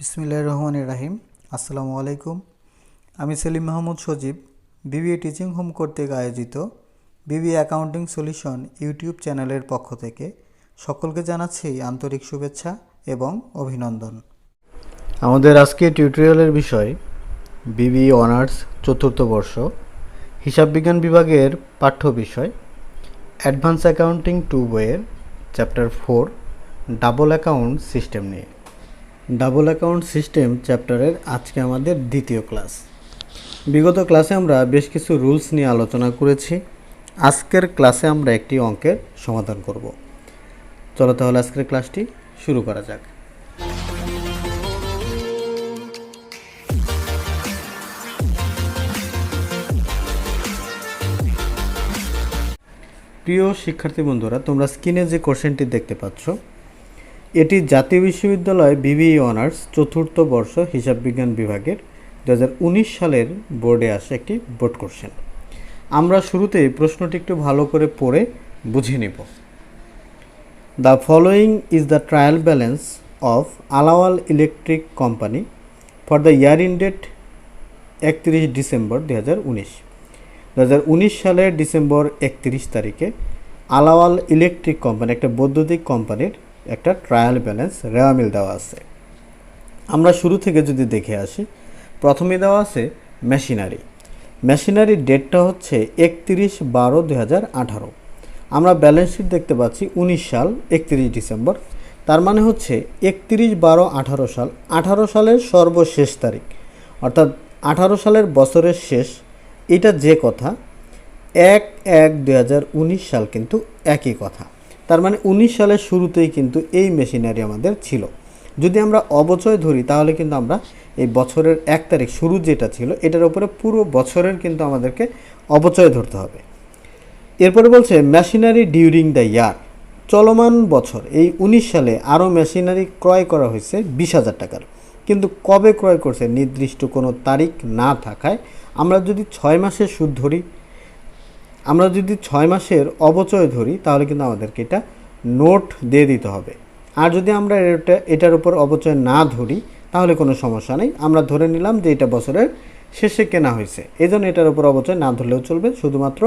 বিসমিল্লাহ রহমান রাহিম। আসসালামু আলাইকুম। আমি Selim Mahmud Sajib, BBA teaching home কর্তৃক আয়োজিত বিবি অ্যাকাউন্টিং সলিউশন ইউটিউব চ্যানেলের পক্ষ থেকে সকলকে জানাচ্ছি আন্তরিক শুভেচ্ছা এবং অভিনন্দন। আমাদের আজকে টিউটোরিয়ালের বিষয় বিবি অনার্স চতুর্থ বর্ষ, হিসাব বিজ্ঞান বিভাগের পাঠ্য বিষয়, অ্যাডভান্স অ্যাকাউন্টিং টু বইয়ের chapter four, double account system নিয়ে। ডাবল অ্যাকাউন্ট সিস্টেম চ্যাপ্টারের আজকে আমাদের দ্বিতীয় ক্লাস। বিগত ক্লাসে আমরা বেশ কিছু রুলস নিয়ে আলোচনা করেছি। আজকের ক্লাসে আমরা একটি অঙ্কের সমাধান করব। চলো তাহলে আজকের ক্লাসটি শুরু করা যাক। প্রিয় শিক্ষার্থী বন্ধুরা, তোমরা স্ক্রিনে যে কোশ্চেনটি দেখতে পাচ্ছ এটি জাতীয় বিশ্ববিদ্যালয় বিবিই অনার্স চতুর্থ বর্ষ হিসাব বিজ্ঞান বিভাগের দু হাজার উনিশ সালের বোর্ডে আসা একটি বোর্ড কোশ্চেন। আমরা শুরুতেই প্রশ্নটি একটু ভালো করে পড়ে বুঝে নেব। The following is the trial balance of Alawal electric company for the year ended একত্রিশ ডিসেম্বর দু হাজার উনিশ সালের ডিসেম্বর একত্রিশ তারিখে আলাওয়াল ইলেকট্রিক কোম্পানি একটা বৈদ্যুতিক কোম্পানির একটা ট্রায়াল ব্যালেন্স রেওয়ামিল দেওয়া আছে। আমরা শুরু থেকে যদি দেখে আসি, প্রথমে দেওয়া আছে মেশিনারি মেশিনারির ডেটটা হচ্ছে একত্রিশ বারো দু আমরা ব্যালেন্স শিট দেখতে পাচ্ছি উনিশ সাল, একত্রিশ ডিসেম্বর। তার মানে হচ্ছে একত্রিশ বারো আঠারো সাল। আঠারো সালের সর্বশেষ তারিখ। অর্থাৎ আঠারো সালের বছরের শেষ। এটা যে কথা, এক এক দু সাল কিন্তু একই কথা। তার মানে উনিশ সালের শুরুতেই কিন্তু এই মেশিনারি আমাদের ছিল। যদি আমরা অবচয় ধরি, তাহলে কিন্তু আমরা এই বছরের এক তারিখ শুরু যেটা ছিল, এটার উপরে পুরো বছরের কিন্তু আমাদেরকে অবচয় ধরতে হবে। এরপরে বলছে মেশিনারি ডিউরিং দ্য ইয়ার চলমান বছর, এই উনিশ সালে আরও মেশিনারি ক্রয় করা হয়েছে বিশ হাজার টাকার। কিন্তু কবে ক্রয় করছে নির্দিষ্ট কোনো তারিখ না থাকায়, আমরা যদি ছয় মাসের সুদ ধরি আমরা যদি ছয় মাসের অবচয় ধরি, তাহলে কিন্তু আমাদেরকে এটা নোট দিয়ে দিতে হবে। আর যদি আমরা এটা, এটার উপর অবচয় না ধরি, তাহলে কোনো সমস্যা নেই। আমরা ধরে নিলাম যে এটা বছরের শেষে কেনা হয়েছে। এই জন্য এটার উপর অবচয় না ধরলেও চলবে। শুধুমাত্র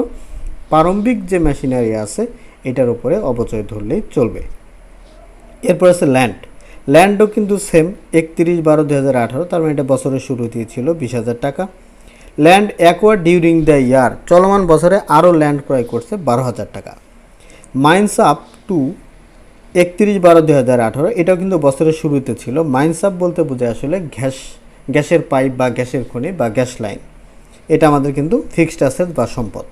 প্রারম্ভিক যে মেশিনারি আছে, এটার উপরে অবচয় ধরলেই চলবে। এরপর আছে ল্যান্ড। ল্যান্ডও কিন্তু সেম, একত্রিশ বারো দু হাজার আঠারো, তার মানে এটা বছরের শুরুতেই ছিল বিশ হাজার টাকা। Land acquire during the year. চলমান বছরে আরও ল্যান্ড ক্রয় করছে বারো হাজার টাকা। মাইন্স আপ টু একত্রিশ বারো দুই হাজার আঠারো, এটাও কিন্তু বছরের শুরুতে ছিল। মাইন্স আপ বলতে বোঝায় আসলে গ্যাস, গ্যাসের পাইপ বা গ্যাসের খনি বা গ্যাস লাইন। এটা আমাদের কিন্তু ফিক্সড অ্যাসেট বা সম্পদ।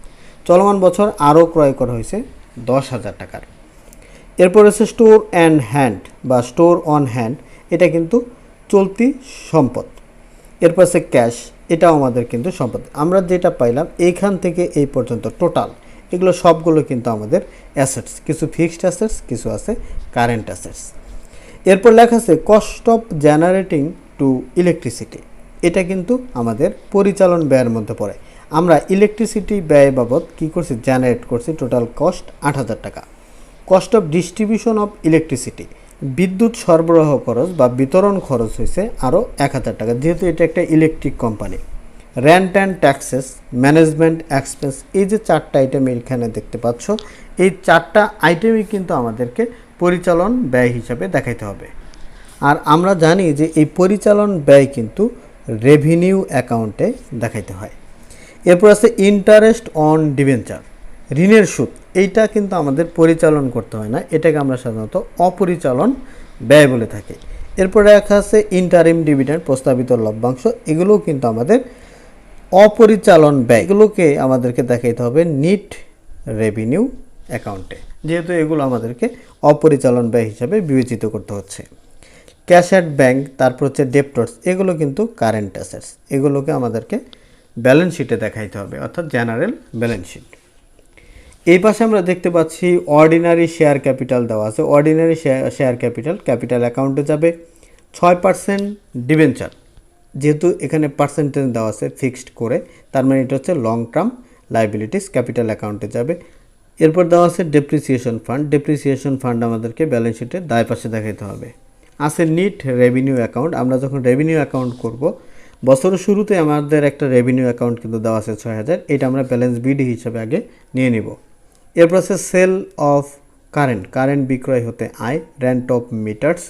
চলমান বছর আরও ক্রয় করা হয়েছে দশ হাজার টাকার। এরপর আছে স্টোর অ্যান্ড হ্যান্ড বা স্টোর অন হ্যান্ড, এটা কিন্তু চলতি সম্পদ। এরপর আছে ক্যাশ এটাও আমাদের কিন্তু সম্পদ। আমরা যেটা পাইলাম এইখান থেকে এই পর্যন্ত টোটাল। এগুলো সবগুলো কিন্তু আমাদের অ্যাসেটস কিছু ফিক্সড অ্যাসেটস কিছু আছে কারেন্ট অ্যাসেটস এরপর লেখা আছে cost of generating to electricity এটা কিন্তু আমাদের পরিচালন ব্যয়ের মধ্যে পড়ে। আমরা ইলেকট্রিসিটি ব্যয় বাবদ কী করছি? জেনারেট করছি টোটাল কস্ট আট হাজার টাকা। Cost of distribution of electricity বিদ্যুৎ সরবরাহ খরচ বা বিতরণ খরচ হয়েছে আরও এক হাজার টাকা। যেহেতু এটা একটা electric company rent and taxes management expense এই যে চারটা আইটেম এখানে দেখতে পাচ্ছ, এই চারটা আইটেমই কিন্তু আমাদেরকে পরিচালন ব্যয় হিসাবে দেখাইতে হবে। আর আমরা জানি যে এই পরিচালন ব্যয় কিন্তু রেভিনিউ অ্যাকাউন্টে দেখাইতে হয়। এরপর আছে ইন্টারেস্ট অন ডিভেঞ্চার ঋণের সুদ। এইটা কিন্তু আমাদের পরিচালন করতে হয় না। এটাকে আমরা সাধারণত অপরিচালন ব্যয় বলে থাকি। এরপরে রাখা আছে ইন্টারিম ডিভিডেন্ড প্রস্তাবিত লভ্যাংশ। এগুলোও কিন্তু আমাদের অপরিচালন ব্যয়। এগুলোকে আমাদেরকে দেখাইতে হবে নিট রেভিনিউ অ্যাকাউন্টে। যেহেতু এগুলো আমাদেরকে অপরিচালন ব্যয় হিসাবে বিবেচিত করতে হচ্ছে। ক্যাশ অ্যাট ব্যাংক, তারপর হচ্ছে ডেপ্টর্স এগুলো কিন্তু কারেন্ট অ্যাসেটস। এগুলোকে আমাদেরকে ব্যালেন্স শিটে দেখাইতে হবে, অর্থাৎ জেনারেল ব্যালেন্স শিট। এই পাশে আমরা দেখতে পাচ্ছি অর্ডিনারি শেয়ার ক্যাপিটাল দেওয়া আছে। অর্ডিনারি শেয়ার ক্যাপিটাল ক্যাপিটাল অ্যাকাউন্টে যাবে। ছয় পার্সেন্ট ডিবেঞ্চার যেহেতু এখানে পার্সেন্টেজ দেওয়া আছে ফিক্সড করে, তার মানে এটা হচ্ছে লং টার্ম লাইবিলিটিস ক্যাপিটাল অ্যাকাউন্টে যাবে। এরপর দেওয়া আছে ডেপ্রিসিয়েশন ফান্ড ডেপ্রিসিয়েশন ফান্ড আমাদেরকে ব্যালেন্স শিটে দায় পাশে দেখাতে হবে। আছে নিট রেভিনিউ অ্যাকাউন্ট আমরা যখন রেভিনিউ অ্যাকাউন্ট করব, বছরের শুরুতে আমাদের একটা রেভিনিউ অ্যাকাউন্ট কিন্তু দেওয়া আছে ছয় হাজার। এটা আমরা ব্যালেন্স বিডি হিসাবে আগে নিয়ে নিব। এরপর আছে সেল অফ কারেন্ট কারেন্ট বিক্রয় হতে আয় রেন্ট অফ মিটার্স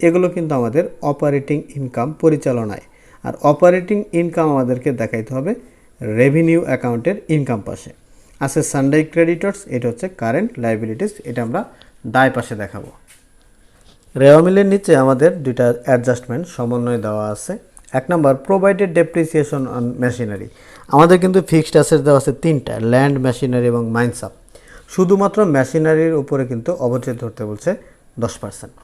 এগুলো কিন্তু আমাদের অপারেটিং ইনকাম পরিচালনায়। আর অপারেটিং ইনকাম আমাদেরকে দেখাইতে হবে রেভিনিউ অ্যাকাউন্টের ইনকাম পাশে। আছে সানডাই ক্রেডিটর্স এটা হচ্ছে কারেন্ট লাইবিলিটিস এটা আমরা দায় পাশে দেখাবো। রেওয়া মিলের নিচে আমাদের দুইটা অ্যাডজাস্টমেন্ট সমন্বয় দেওয়া আছে। এক নম্বর প্রোভাইডেড ডেপ্রিসিয়েশন অন মেশিনারি আমাদের কিন্তু ফিক্সড অ্যাসেট দেওয়া আছে তিনটা ল্যান্ড মেশিনারি এবং মাইন্স আপ শুধুমাত্র মেশিনারির উপরে কিন্তু অবচয় ধরতে বলছে দশ পার্সেন্ট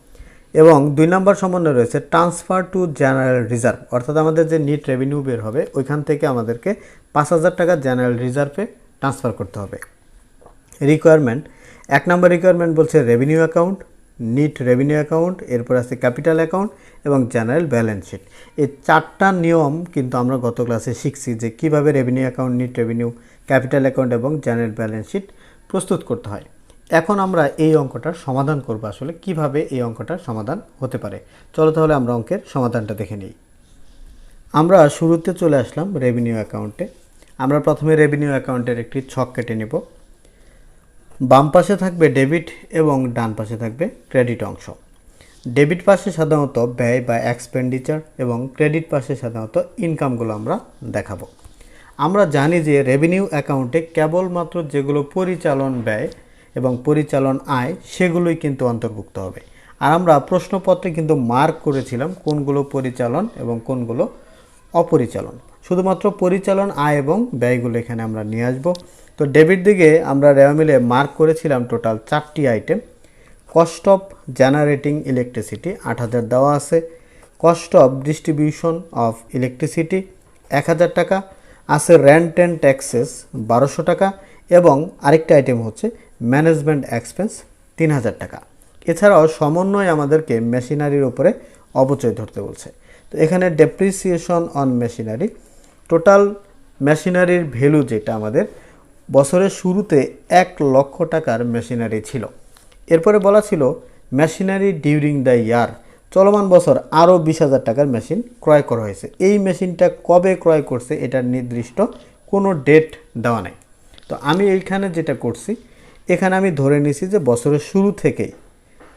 এবং দুই নম্বর সমন্বয় রয়েছে ট্রান্সফার টু জেনারেল রিজার্ভ অর্থাৎ আমাদের যে নিট রেভিনিউ বের হবে, ওইখান থেকে আমাদেরকে পাঁচ হাজার টাকা জেনারেল রিজার্ভে ট্রান্সফার করতে হবে। রিকোয়ারমেন্ট এক নম্বর রিকোয়ারমেন্ট বলছে revenue account net revenue account এরপর আছে ক্যাপিটাল অ্যাকাউন্ট এবং জেনারেল ব্যালেন্স শিট এই চারটা নিয়ম কিন্তু আমরা গত ক্লাসে শিখছি যে কীভাবে revenue account net revenue capital account এবং জেনারেল ব্যালেন্স শিট প্রস্তুত করতে হয়। এখন আমরা এই অঙ্কটার সমাধান করব আসলে কীভাবে এই অঙ্কটার সমাধান হতে পারে। চলো তাহলে আমরা অঙ্কের সমাধানটা দেখে নিই। আমরা শুরুতে চলে আসলাম রেভিনিউ অ্যাকাউন্টে আমরা প্রথমে রেভিনিউ অ্যাকাউন্টের একটি ছক কেটে নেব। বাম পাশে থাকবে ডেবিট এবং ডান পাশে থাকবে ক্রেডিট অংশ। ডেবিট পাশে সাধারণত ব্যয় বা এক্সপেন্ডিচার এবং ক্রেডিট পাশে সাধারণত ইনকামগুলো আমরা দেখাবো। আমরা জানি যে রেভিনিউ অ্যাকাউন্টে কেবলমাত্র যেগুলো পরিচালন ব্যয় এবং পরিচালন আয়, সেগুলোই কিন্তু অন্তর্ভুক্ত হবে। আর আমরা প্রশ্নপত্রে কিন্তু মার্ক করেছিলাম কোনগুলো পরিচালন এবং কোনগুলো অপরিচালন। শুধুমাত্র পরিচালন, আয় এবং ব্যয়গুলো এখানে আমরা নিয়ে আসব। তো ডেবিট দিকে আমরা রেওয়া মিলে মার্ক করেছিলাম টোটাল চারটি item cost of generating electricity আট হাজার দেওয়া আছে। Cost of distribution of electricity এক হাজার টাকা। আছে র্যান্ট অ্যান্ড ট্যাক্সেস বারোশো টাকা এবং আরেকটা আইটেম হচ্ছে ম্যানেজমেন্ট এক্সপেন্স তিন হাজার টাকা। এছাড়াও সমন্বয় আমাদেরকে মেশিনারির উপরে অবচয় ধরতে বলছে। তো এখানে ডেপ্রিসিয়েশন অন মেশিনারি টোটাল মেশিনারির ভ্যালু যেটা আমাদের বছরের শুরুতে এক লক্ষ টাকার মেশিনারি ছিল। এরপরে বলা ছিল মেশিনারি ডিউরিং দ্য ইয়ার চলমান বছর আরও বিশ হাজার টাকার মেশিন ক্রয় করা হয়েছে। এই মেশিনটা কবে ক্রয় করছে এটার নির্দিষ্ট কোনো ডেট দেওয়া নেই। তো আমি এইখানে যেটা করছি, এখানে আমি ধরে নিছি যে বছরের শুরু থেকেই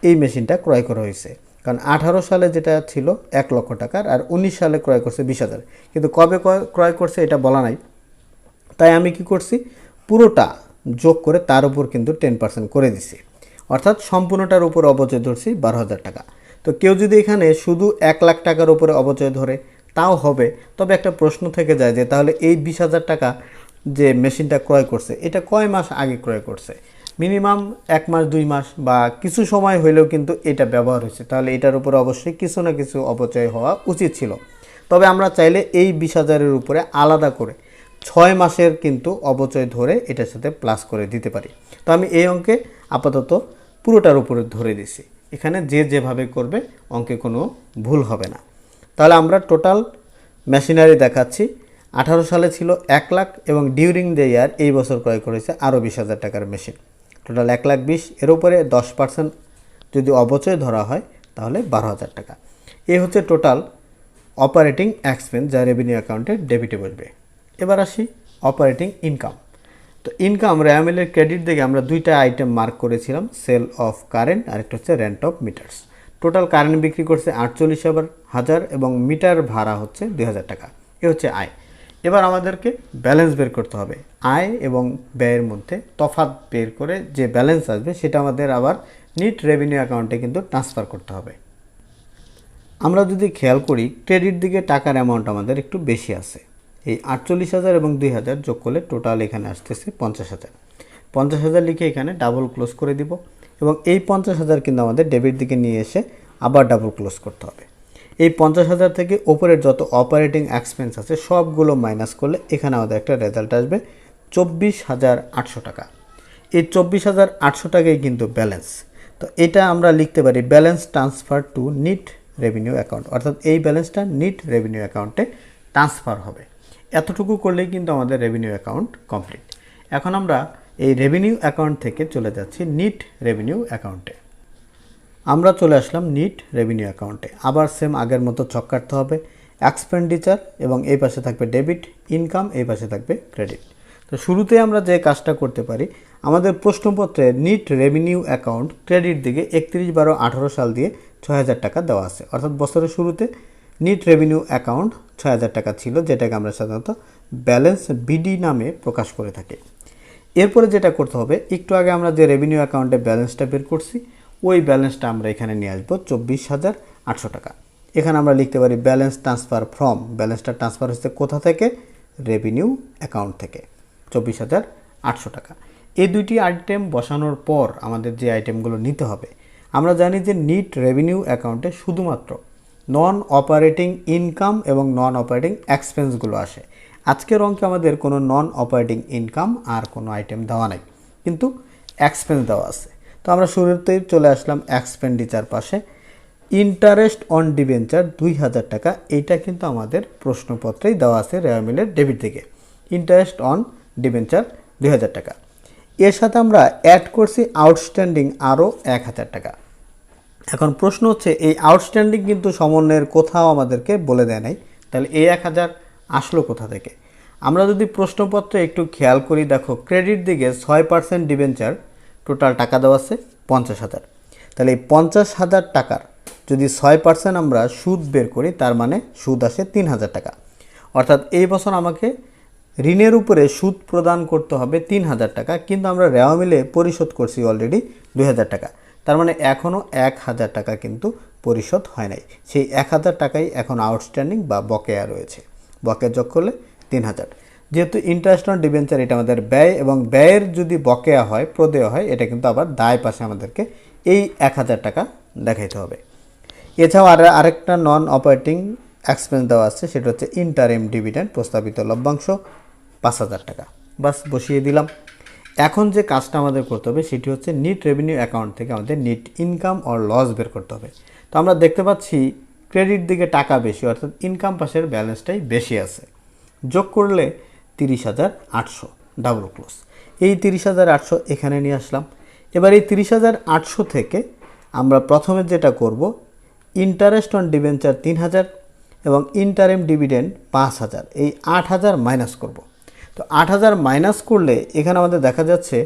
এই মেশিনটা ক্রয় করা হয়েছে। কারণ আঠারো সালে যেটা ছিল এক লক্ষ টাকার আর উনিশ সালে ক্রয় করছে বিশ হাজার। কিন্তু কবে ক্রয়- করছে এটা বলা নাই। তাই আমি কি করছি, পুরোটা যোগ করে তার উপর কিন্তু টেন পার্সেন্ট করে দিছি। অর্থাৎ সম্পূর্ণটার উপর অবচয় ধরছি বারো হাজার টাকা। তো কেউ যদি এখানে শুধু এক লাখ টাকার উপরে অবচয় ধরে, তাও হবে। তবে একটা প্রশ্ন থেকে যায় যে, তাহলে এই বিশ হাজার টাকা যে মেশিনটা ক্রয় করছে, এটা কয় মাস আগে ক্রয় করছে? মিনিমাম এক মাস, দুই মাস বা কিছু সময় হইলেও কিন্তু এটা ব্যবহার হয়েছে। তাহলে এটার উপরে অবশ্যই কিছু না কিছু অপচয় হওয়া উচিত ছিল। তবে আমরা চাইলে এই বিশ হাজারের উপরে আলাদা করে ছয় মাসের কিন্তু অবচয় ধরে এটার সাথে প্লাস করে দিতে পারি। তো আমি এই অঙ্কে আপাতত পুরোটার উপরে ধরে দিছি। এখানে যে যেভাবে করবে অঙ্কে কোনো ভুল হবে না। তাহলে আমরা টোটাল মেশিনারি দেখাচ্ছি। আঠারো সালে ছিল এক লাখ এবং ডিউরিং দ্য ইয়ার এই বছর ক্রয় করেছে আরও বিশ হাজার টাকার মেশিন টোটাল এক লাখ বিশ, এর উপরে দশ পার্সেন্ট যদি অবচয় ধরা হয়, তাহলে বারো হাজার টাকা। এই হচ্ছে টোটাল অপারেটিং এক্সপেন্স যা রেভিনিউ অ্যাকাউন্টে ডেবিটে বসবে এবার আসি অপারেটিং ইনকাম তো ইনকাম র্যামেলের ক্রেডিট দেখে আমরা দুইটা আইটেম মার্ক করেছিলাম সেল অফ কারেন্ট আর একটা হচ্ছে rent of meters total current বিক্রি করছে আটচল্লিশ হাজার এবং মিটার ভাড়া হচ্ছে দুই হাজার টাকা। এ হচ্ছে আয়। এবার আমাদেরকে ব্যালেন্স বের করতে হবে। আয় এবং ব্যয়ের মধ্যে তফাৎ বের করে যে ব্যালেন্স আসবে সেটা আমাদের আবার নিট রেভিনিউ অ্যাকাউন্টে কিন্তু ট্রান্সফার করতে হবে। আমরা যদি খেয়াল করি ক্রেডিট দিকে টাকার অ্যামাউন্ট আমাদের একটু বেশি আছে। এই আটচল্লিশ হাজার এবং দুই হাজার যোগ করলে টোটাল এখানে আসতেছে পঞ্চাশ হাজার। পঞ্চাশ হাজার লিখে এখানে ডাবল ক্লোজ করে দিব এবং এই পঞ্চাশ হাজার কিন্তু আমাদের ডেবিট দিকে নিয়ে এসে আবার ডাবল ক্লোজ করতে হবে। এই পঞ্চাশ হাজার থেকে ওপরের যত অপারেটিং এক্সপেন্স আছে সবগুলো মাইনাস করলে এখানে আমাদের একটা রেজাল্ট আসবে চব্বিশ হাজার আটশো টাকা। এই চব্বিশ হাজার আটশো টাকাই কিন্তু ব্যালেন্স তো এটা আমরা লিখতে পারি balance transfer to net revenue account অর্থাৎ এই ব্যালেন্সটা নিট রেভিনিউ অ্যাকাউন্টে ট্রান্সফার হবে। এতটুকু করলেই কিন্তু আমাদের রেভিনিউ অ্যাকাউন্ট কমপ্লিট এখন আমরা এই রেভিনিউ অ্যাকাউন্ট থেকে চলে যাচ্ছি নিট রেভিনিউ অ্যাকাউন্টে আমরা চলে আসলাম নিট রেভিনিউ অ্যাকাউন্টে আবার সেম আগের মতো ছক কাটতে হবে। এক্সপেন্ডিচার এবং এই পাশে থাকবে ডেবিট ইনকাম এই পাশে থাকবে ক্রেডিট তো শুরুতে আমরা যে কাজটা করতে পারি, আমাদের প্রশ্নপত্রে নিট রেভিনিউ অ্যাকাউন্ট ক্রেডিট দিকে একত্রিশ বারো আঠারো সাল দিয়ে ছয় হাজার টাকা দেওয়া আছে। অর্থাৎ বছরের শুরুতে নিট রেভিনিউ অ্যাকাউন্ট ছয় হাজার টাকা ছিল, যেটাকে আমরা সাধারণত ব্যালেন্স বিডি নামে প্রকাশ করে থাকি। এরপরে যেটা করতে হবে, একটু আগে আমরা যে রেভিনিউ অ্যাকাউন্টে ব্যালেন্সটা বের করছি, ওই ব্যালেন্সটা আমরা এখানে নিয়ে আসব চব্বিশ হাজার আটশো টাকা। এখানে আমরা লিখতে পারি ব্যালেন্স ট্রান্সফার ফ্রম ব্যালেন্সটা ট্রান্সফার হচ্ছে কোথা থেকে? রেভিনিউ অ্যাকাউন্ট থেকে, চব্বিশ হাজার আটশো টাকা। এই দুইটি আইটেম বসানোর পর আমাদের যে আইটেমগুলো নিতে হবে, আমরা জানি যে নিট রেভিনিউ অ্যাকাউন্টে শুধুমাত্র নন অপারেটিং ইনকাম এবং নন অপারেটিং এক্সপেন্সগুলো আসে। আজকের অঙ্কে আমাদের কোনো নন অপারেটিং ইনকাম আর কোনো আইটেম দেওয়া নাই, কিন্তু এক্সপেন্স দেওয়া আছে। তো আমরা শুরুতেই চলে আসলাম এক্সপেন্ডিচার পাশে। ইন্টারেস্ট অন ডিবেঞ্চার দুই হাজার টাকা এইটা কিন্তু আমাদের প্রশ্নপত্রেই দেওয়া আছে রেয়ামিলের ডেবিট থেকে। ইন্টারেস্ট অন ডিবেঞ্চার দুই হাজার টাকা। এর সাথে আমরা অ্যাড করছি আউটস্ট্যান্ডিং আরও এক হাজার টাকা। এখন প্রশ্ন হচ্ছে, এই আউটস্ট্যান্ডিং কিন্তু সমন্বয়ের কোথাও আমাদেরকে বলে দেয় নাই। তাহলে এই এক হাজার আসলো কোথা থেকে? আমরা যদি প্রশ্নপত্রে একটু খেয়াল করি, দেখো ক্রেডিট দিকে ছয় পার্সেন্ট ডিবেঞ্চার টোটাল টাকা দেওয়া আছে পঞ্চাশ হাজার। তাহলে এই পঞ্চাশ হাজার টাকার যদি ছয় পার্সেন্ট আমরা সুদ বের করি, তার মানে সুদ আসে তিন হাজার টাকা। অর্থাৎ এই বছর আমাকে ঋণের উপরে সুদ প্রদান করতে হবে তিন হাজার টাকা, কিন্তু আমরা রেওয়া মিলে পরিশোধ করছি অলরেডি দুই হাজার টাকা। তার মানে এখনও এক হাজার টাকা কিন্তু পরিশোধ হয় নাই। সেই এক হাজার টাকাই এখন আউটস্ট্যান্ডিং বা বকেয়া রয়েছে। বকেয়া যোগ করলে তিন হাজার। যেহেতু ইন্টারেস্ট অন ডিবেঞ্চার এটা আমাদের ব্যয় এবং ব্যয়ের যদি বকেয়া হয়, প্রদেয় হয়, এটা কিন্তু আবার দায় পাশে আমাদেরকে এই এক হাজার টাকা দেখাইতে হবে। এছাড়াও আর আরেকটা নন অপারেটিং এক্সপেন্স দেওয়া আছে, সেটা হচ্ছে ইন্টারিম ডিভিডেন্ড প্রস্তাবিত লভ্যাংশ পাঁচ হাজার টাকা। বাস বসিয়ে দিলাম। এখন যে কাজটা আমাদের করতে হবে সেটি হচ্ছে নিট রেভিনিউ অ্যাকাউন্ট থেকে আমাদের নিট ইনকাম অর লস বের করতে হবে। তো আমরা দেখতে পাচ্ছি ক্রেডিট দিকে টাকা বেশি, অর্থাৎ ইনকাম পাশের ব্যালেন্সটাই বেশি আছে। যোগ করলে তিরিশ হাজার আটশো ডাবল ক্লোজ এই তিরিশ হাজার আটশো এখানে নিয়ে আসলাম। এবার এই তিরিশ হাজার আটশো থেকে আমরা প্রথমে যেটা করব ইন্টারেস্ট অন ডিবেঞ্চার তিন হাজার এবং ইন্টারিম ডিভিডেন্ড পাঁচ হাজার। এই আট হাজার মাইনাস করব। তো আট হাজার মাইনাস করলে এখানে আমাদের দেখা যাচ্ছে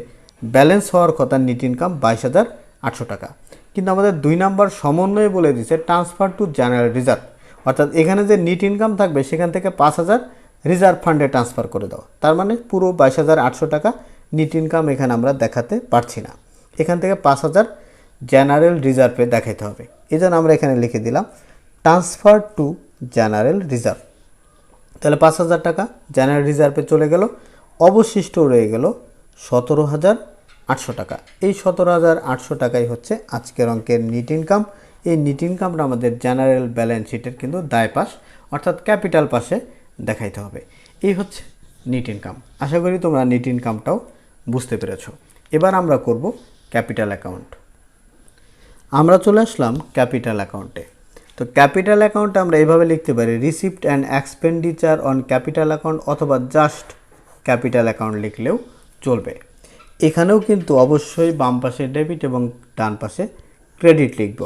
ব্যালেন্স হওয়ার কথা নিট ইনকাম বাইশ হাজার আটশো টাকা। কিন্তু আমাদের দুই নাম্বার সমন্বয়ে বলে দিচ্ছে ট্রান্সফার টু জেনারেল রিজার্ভ অর্থাৎ এখানে যে নিট ইনকাম থাকবে সেখান থেকে পাঁচ হাজার রিজার্ভ ফান্ডে ট্রান্সফার করে দাও। তার মানে পুরো বাইশ হাজার আটশো টাকা নিট ইনকাম এখানে আমরা দেখাতে পারছি না। এখান থেকে পাঁচ হাজার জেনারেল রিজার্ভে দেখাইতে হবে। এই আমরা এখানে লিখে দিলাম ট্রান্সফার টু জেনারেল রিজার্ভ তাহলে পাঁচ হাজার টাকা জেনারেল রিজার্ভে চলে গেল। অবশিষ্ট রয়ে গেল সতেরো হাজার আটশো টাকা। এই সতেরো হাজার আটশো টাকাই হচ্ছে আজকের অঙ্কের নিট ইনকাম এই নিট ইনকামটা আমাদের জেনারেল ব্যালেন্স শিটের কিন্তু দায় পাশ, অর্থাৎ ক্যাপিটাল পাশে দেখাইতে হবে। এই হচ্ছে নিট ইনকাম আশা করি তোমরা নিট ইনকামটাও বুঝতে পেরেছ। এবার আমরা করব ক্যাপিটাল অ্যাকাউন্ট আমরা চলে আসলাম ক্যাপিটাল অ্যাকাউন্টে তো ক্যাপিটাল অ্যাকাউন্টে আমরা এইভাবে লিখতে পারি receipt and expenditure on capital account অথবা জাস্ট ক্যাপিটাল অ্যাকাউন্ট লিখলেও চলবে। এখানেও কিন্তু অবশ্যই বাম পাশে ডেবিট এবং ডান পাশে ক্রেডিট লিখব।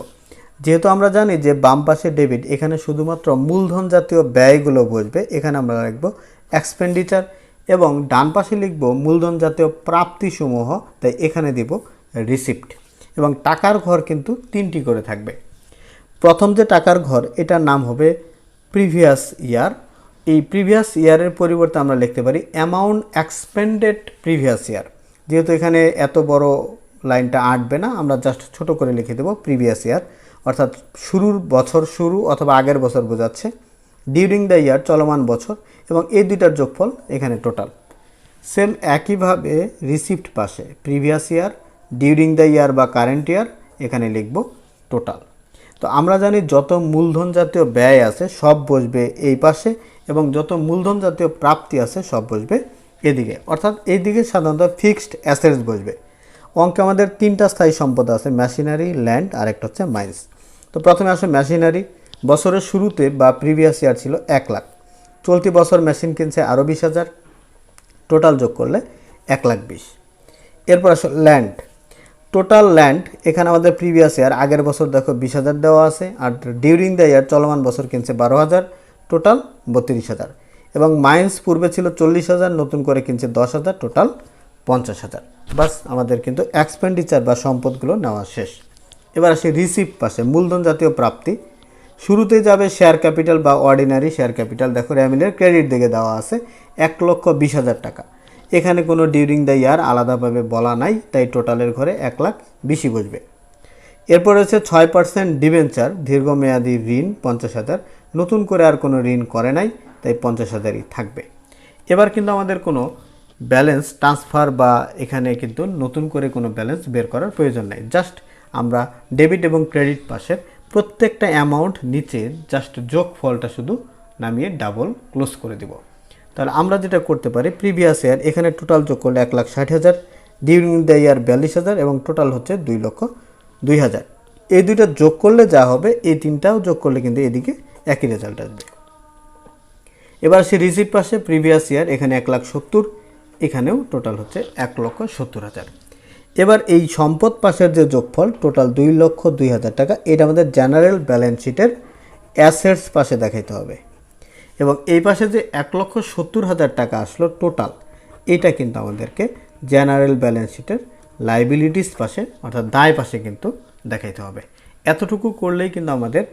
যেহেতু আমরা জানি যে বাম পাশে ডেবিট এখানে শুধুমাত্র মূলধন জাতীয় ব্যয়গুলো বসবে, এখানে আমরা লিখব এক্সপেন্ডিচার এবং ডান পাশে লিখব মূলধন জাতীয় প্রাপ্তিসমূহ, তাই এখানে দিব রিসিপ্ট এবং টাকার ঘর কিন্তু তিনটি করে থাকবে। প্রথম যে টাকার ঘর, এটার নাম হবে প্রিভিয়াস ইয়ার এই প্রিভিয়াস ইয়ারের পরিবর্তে আমরা লিখতে পারি অ্যামাউন্ট এক্সপেন্ডেড প্রিভিয়াস ইয়ার যেহেতু এখানে এত বড় লাইনটা আঁটবে না, আমরা জাস্ট ছোট করে লিখে দেবো প্রিভিয়াস ইয়ার অর্থাৎ শুরুর বছর শুরু অথবা আগের বছর বোঝাচ্ছে। ডিউরিং দ্য ইয়ার চলমান বছর এবং এই দুইটার যোগফল এখানে টোটাল সেম একইভাবে রিসিপ্ট পাশে previous year during the year বা কারেন্ট ইয়ার এখানে লিখব টোটাল তো আমরা জানি যত মূলধন জাতীয় ব্যয় আছে, সব বসবে এই পাশে এবং যত মূলধন জাতীয় প্রাপ্তি আছে, সব বসবে এদিকে। অর্থাৎ এইদিকে সাধারণত ফিক্সড অ্যাসেটস বসবে। অঙ্কে আমাদের তিনটা স্থায়ী সম্পদ আছে মেশিনারি ল্যান্ড আর একটা হচ্ছে মাইন্স তো প্রথমে আসে মেশিনারি বছরের শুরুতে বা প্রিভিয়াস ইয়ার ছিল এক লাখ। চলতি বছর মেশিন কিনছে আরও বিশ হাজার। টোটাল যোগ করলে এক লাখ বিশ। এরপর আসলে ল্যান্ড টোটাল ল্যান্ড এখানে আমাদের প্রিভিয়াস ইয়ার আগের বছর দেখো বিশ হাজার দেওয়া আছে, আর ডিউরিং দ্য ইয়ার চলমান বছর কিনছে বারো হাজার টোটাল বত্রিশ হাজার। এবং মাইন্স পূর্বে ছিল চল্লিশ হাজার, নতুন করে কিনছে দশ হাজার টোটাল পঞ্চাশ হাজার। বাস, আমাদের কিন্তু এক্সপেন্ডিচার বা সম্পদগুলো নেওয়া শেষ। এবার আসি রিসিপ্ট পাশে, মূলধন জাতীয় প্রাপ্তি। শুরুতে যাবে শেয়ার ক্যাপিটাল বা অর্ডিনারি শেয়ার ক্যাপিটাল দেখো র্যামিলের ক্রেডিট দিকে দেওয়া আছে, এক লক্ষ বিশ হাজার টাকা। এখানে কোনো ডিউরিং দ্য ইয়ার আলাদাভাবে বলা নাই, তাই টোটালের ঘরে এক লাখ বেশি বসবে। এরপর হচ্ছে ছয় পার্সেন্ট ডিবেঞ্চার দীর্ঘমেয়াদী ঋণ, পঞ্চাশ হাজার। নতুন করে আর কোনো ঋণ করে নাই, তাই পঞ্চাশ হাজারই থাকবে। এবার কিন্তু আমাদের কোনো ব্যালেন্স ট্রান্সফার বা এখানে কিন্তু নতুন করে কোনো ব্যালেন্স বের করার প্রয়োজন নাই। জাস্ট আমরা ডেবিট এবং ক্রেডিট পাশের প্রত্যেকটা অ্যামাউন্ট নিচে জাস্ট যোগ ফলটা শুধু নামিয়ে ডাবল ক্লোজ করে দিব। তাহলে আমরা যেটা করতে পারি প্রিভিয়াস ইয়ার এখানে টোটাল যোগ করলে এক লাখ ষাট হাজার ডিউরিং দ্য ইয়ার বিয়াল্লিশ হাজার এবং টোটাল হচ্ছে দুই লক্ষ দুই হাজার। এই দুইটা যোগ করলে যা হবে, এই তিনটাও যোগ করলে কিন্তু এদিকে একই রেজাল্ট আসবে। এবার সে রিসিপ্ট পাশে প্রিভিয়াস ইয়ার এখানে এক লাখ সত্তর, এখানেও টোটাল হচ্ছে এক লক্ষ সত্তর হাজার। এবার এই সম্পদ পাশের যে যোগফল টোটাল দুই লক্ষ দুই হাজার টাকা, এটা আমাদের জেনারেল ব্যালেন্স শিটের অ্যাসেটস পাশে দেখাইতে হবে। এবং এই পাশে যে এক লক্ষ সত্তর হাজার টাকা আসলো টোটাল এটা কিন্তু আমাদেরকে জেনারেল ব্যালেন্স শিটের লাইবিলিটিস পাশে, অর্থাৎ দায় পাশে কিন্তু দেখাইতে হবে। এতটুকু করলেই কিন্তু আমাদের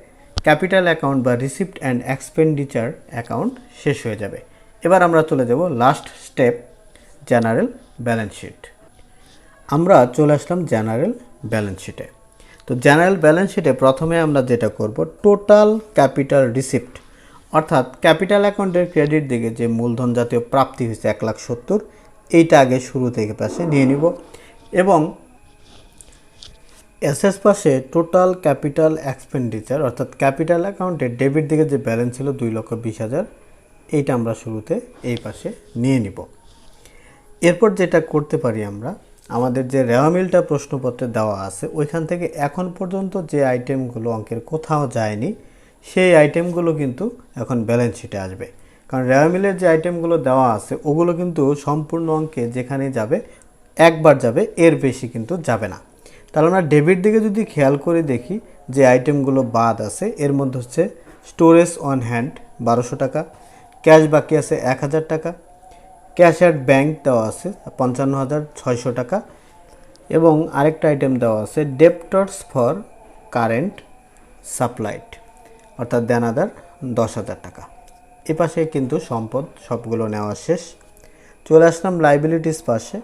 ক্যাপিটাল অ্যাকাউন্ট বা রিসিপ্ট অ্যান্ড এক্সপেন্ডিচার অ্যাকাউন্ট শেষ হয়ে যাবে। এবার আমরা চলে যাব last step general balance sheet আমরা চলে আসলাম জেনারেল ব্যালেন্স শিটে তো জেনারেল ব্যালেন্স শিটে প্রথমে আমরা যেটা করব টোটাল ক্যাপিটাল রিসিপ্ট অর্থাৎ ক্যাপিটাল অ্যাকাউন্টের ক্রেডিট দিকে যে মূলধন জাতীয় প্রাপ্তি হয়েছে এক লাখ সত্তর, এইটা আগে শুরু থেকে পাশে নিয়ে নিব। এবং এসএস পাশে টোটাল ক্যাপিটাল এক্সপেন্ডিচার, অর্থাৎ ক্যাপিটাল অ্যাকাউন্টে ডেবিট দিকে যে ব্যালেন্স ছিল দুই লক্ষ বিশ হাজার, এইটা আমরা শুরুতে এই পাশে নিয়ে নিব। এরপর যেটা করতে পারি আমরা, আমাদের যে রেওয়ামিলটা প্রশ্নপত্রে দেওয়া আছে, ওইখান থেকে এখন পর্যন্ত যে আইটেমগুলো অঙ্কের কোথাও যায়নি সেই আইটেমগুলো কিন্তু এখন ব্যালেন্স শিটে আসবে। কারণ রেওয়ামিলের যে আইটেমগুলো দেওয়া আছে, ওগুলো কিন্তু সম্পূর্ণ অঙ্কে যেখানে যাবে, একবার যাবে, এর বেশি কিন্তু যাবে না। তাহলে আমরা ডেবিট দিকে যদি খেয়াল করে দেখি যে আইটেমগুলো বাদ আছে, এর মধ্যে হচ্ছে স্টোরেজ অন হ্যান্ড বারোশো টাকা ক্যাশ বাকি আছে এক হাজার টাকা ক্যাশ অ্যাট ব্যাংক দেওয়া আছে পঞ্চান্ন হাজার ছয়শো টাকা, এবং আরেকটা আইটেম দেওয়া আছে ডেপ্টর্স ফর কারেন্ট সাপ্লাইড অর্থাৎ দেনাদার দশ হাজার টাকা। এ পাশে কিন্তু সম্পদ, সবগুলো নেওয়া শেষ। চলে আসলাম লাইবিলিটিস পাশে।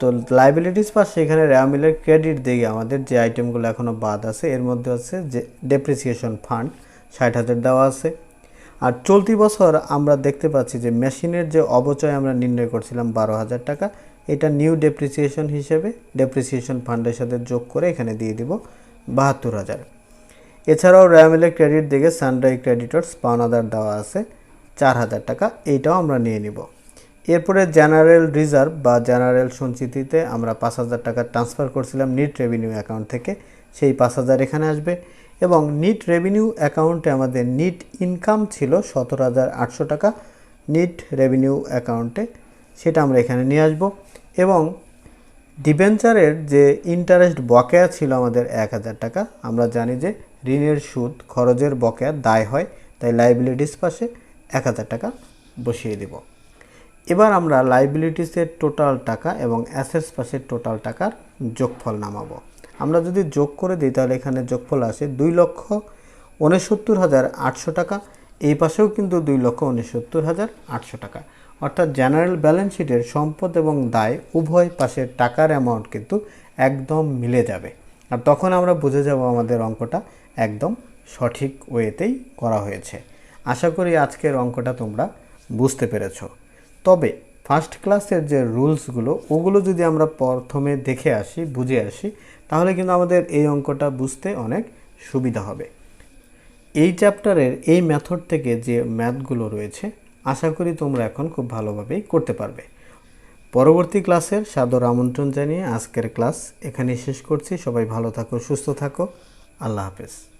তো লাইবিলিটিস পাশে এখানে র্যামিলের ক্রেডিট দিকে আমাদের যে আইটেমগুলো এখনও বাদ আছে, এর মধ্যে আছে যে ডেপ্রিসিয়েশন ফান্ড ষাট হাজার দেওয়া আছে। আর চলতি বছর আমরা দেখতে পাচ্ছি যে মেশিনের যে অবচয় আমরা নির্ণয় করছিলাম বারো হাজার টাকা, এটা নিউ ডেপ্রিসিয়েশন হিসেবে ডেপ্রিসিয়েশন ফান্ডের সাথে যোগ করে এখানে দিয়ে দিব বাহাত্তর হাজার। এছাড়াও র্যামেলের ক্রেডিট দিকে সানড্রাই ক্রেডিটর্স পাওনাদার দেওয়া আছে, চার হাজার টাকা। এইটাও আমরা নিয়ে নিব। এরপরে জেনারেল রিজার্ভ বা জেনারেল সঞ্চিতিতে আমরা পাঁচ হাজার টাকা ট্রান্সফার করছিলাম নিট রেভিনিউ অ্যাকাউন্ট থেকে। সেই পাঁচ হাজার এখানে আসবে এবং নিট রেভিনিউ অ্যাকাউন্টে আমাদের নিট ইনকাম ছিল সতেরো হাজার আটশো টাকা। নিট রেভিনিউ অ্যাকাউন্টে সেটা আমরা এখানে নিয়ে আসব এবং ডিবেঞ্চারের যে ইন্টারেস্ট বকেয়া ছিল আমাদের এক হাজার টাকা। আমরা জানি যে ঋণের সুদ খরচের বকেয়া দায় হয়, তাই লাইবিলিটিস পাশে এক হাজার টাকা বসিয়ে দেব। এবার আমরা লাইবিলিটিসের টোটাল টাকা এবং অ্যাসেটস পাশের টোটাল টাকার যোগফল নামাবো। আমরা যদি যোগ করে দিই, তাহলে এখানে যোগফল আসে দুই লক্ষ উনসত্তর হাজার আটশো টাকা। এই পাশেও কিন্তু দুই লক্ষ উনসত্তর হাজার আটশো টাকা। অর্থাৎ জেনারেল ব্যালেন্স শিটের সম্পদ এবং দায় উভয় পাশের টাকার অ্যামাউন্ট কিন্তু একদম মিলে যাবে। আর তখন আমরা বুঝে যাব আমাদের অঙ্কটা একদম সঠিক ওয়েতেই করা হয়েছে। আশা করি আজকের অঙ্কটা তোমরা বুঝতে পেরেছ। তবে ফার্স্ট ক্লাসের যে রুলসগুলো, ওগুলো যদি আমরা প্রথমে দেখে আসি, বুঝে আসি, তাহলে কিন্তু আমাদের এই অঙ্কটা বুঝতে অনেক সুবিধা হবে। এই চ্যাপ্টারের এই মেথড থেকে যে ম্যাথগুলো রয়েছে, আশা করি তোমরা এখন খুব ভালোভাবেই করতে পারবে। পরবর্তী ক্লাসের সাদর আমন্ত্রণ জানিয়ে আজকের ক্লাস এখানে শেষ করছি। সবাই ভালো থাকো, সুস্থ থাকো। আল্লাহ হাফেজ।